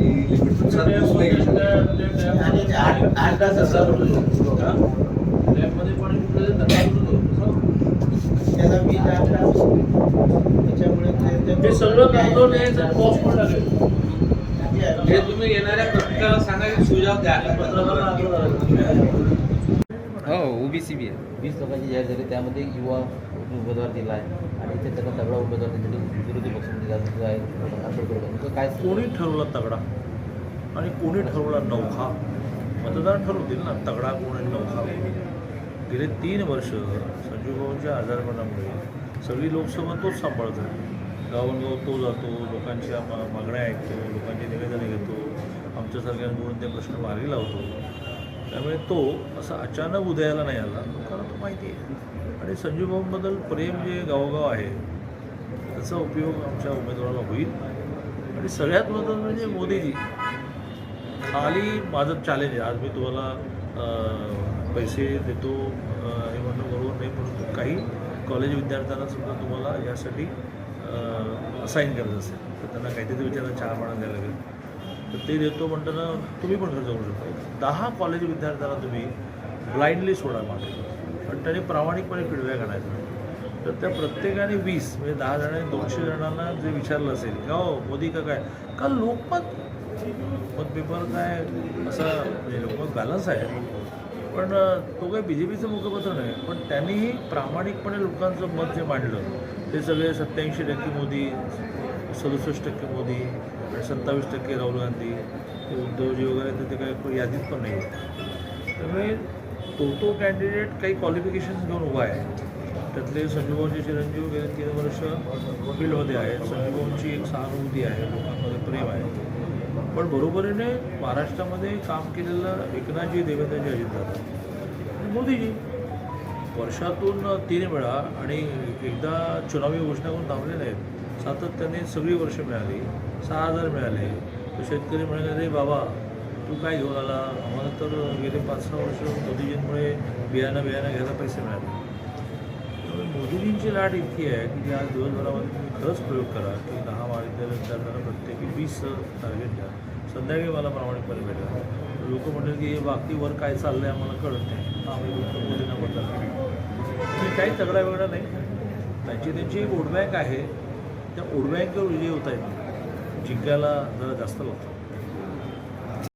आणि लिमिट तुमचा आठ तास असला त्याला मी आठ त्याच्यामुळे ते सगळं काढतो त्याचा कॉस्ट पण लागेल. हे तुम्ही येणाऱ्या पत्रकाला सांगा की सुजाव द्या. पत्रकाला हो ओबीसी बी आहे. वीस लोकांची जाहीर झाली त्यामध्ये युवा उमेदवार दिला आहे आणि इथे त्यांना तगडा उमेदवार त्यांच्याकडे विरोधी पक्षामध्ये जास्त आहे. आंबेडकर काय कोणी ठरवला तगडा? आणि कोणी ठरवला नौखा? मतदार ठरवतील ना तगडा कोण आणि नौखा कोण गेले तीन वर्ष संजू भाऊंच्या आजारपणामुळे सगळी लोकसभा तोच सांभाळतो गावोगाव तो जातो लोकांच्या मा मागण्या ऐकतो लोकांची निवेदने घेतो आमच्यासारख्यांकडून ते प्रश्न मार्गी लावतो. त्यामुळे तो असा अचानक उदयाला नाही आला लोकांना तो माहिती आहे. आणि संजू भाऊंबद्दल प्रेम जे गावोगाव आहे त्याचा उपयोग आमच्या उमेदवाराला होईल. आणि सगळ्यात महत्त्वाचं म्हणजे मोदीजी. खाली माझं चॅलेंज आहे. आज मी तुम्हाला पैसे देतो हे म्हणणं बरोबर नाही परंतु काही कॉलेज विद्यार्थ्यांना सुद्धा तुम्हाला यासाठी असाईन करत असेल. तर त्यांना काहीतरी विचारायला चार पाण्या द्यायला लागेल. ते देतो म्हणताना तुम्ही पण खर्च करू शकता. दहा कॉलेज विद्यार्थ्यांना तुम्ही ब्लाइंडली सोडा मागे. पण त्याने प्रामाणिकपणे फीडबॅक आणायचा. तर त्या प्रत्येकाने वीस म्हणजे दहा जणांनी दोनशे जणांना जे विचारलं असेल का हो मोदी का काय? का लोकमत मत पेपर काय असा म्हणजे लोकमत बॅलन्स आहे पण तो काही बी जे पीचं मुखपत्र नाही. पण त्यांनीही प्रामाणिकपणे लोकांचं मत जे मांडलं ते सगळे सत्याऐंशी टक्के मोदी सदुसष्ट टक्के मोदी आणि सत्तावीस टक्के राहुल गांधी ते उद्धवजी वगैरे तर ते काही यादीत पण नाही आहेत. त्यामुळे तो तो कॅन्डिडेट काही क्वालिफिकेशन्स घेऊन उभा आहे. त्यातले संजूभाऊंचे चिरंजीव गेले तीन वर्ष फील्डमध्ये आहेत. संजूभाऊंची एक सहानुभूती आहे लोकांमध्ये प्रेम आहे. पण बरोबरीने महाराष्ट्रामध्ये काम केलेलं एकनाथजी देवेंद्रजी अजितदादा आणि मोदीजी. वर्षातून तीन वेळा आणि एकदा चुनावी घोषणा करून थांबले नाहीत सातत्याने सगळी वर्ष मिळाली सहा हजार मिळाले. तर शेतकरी म्हणाले रे बाबा तू काय घेऊन आला? आम्हाला तर गेले पाच सहा वर्ष मोदीजींमुळे बियाणं बियाणं घ्यायला पैसे मिळाले. त्यामुळे मोदीजींची लाट इतकी आहे की ती आज दिवसभरामध्ये तुम्ही खरंच प्रयोग करा की दहा महाविद्यालय विद्यार्थ्यांना प्रत्येकी वीस टार्गेट द्या. संध्याकाळी मला प्रामाणिकपणे भेटा. लोक म्हणतात की हे बाकी वर काय चाललं आहे आम्हाला कळत नाही. आम्ही लोक मोदींना मतदान काही तगडा वेगळा नाही. त्यांची त्यांची एक आहे. त्या वोट विजय विजयी होता येईल जिंकायला जरा जास्त लागतो.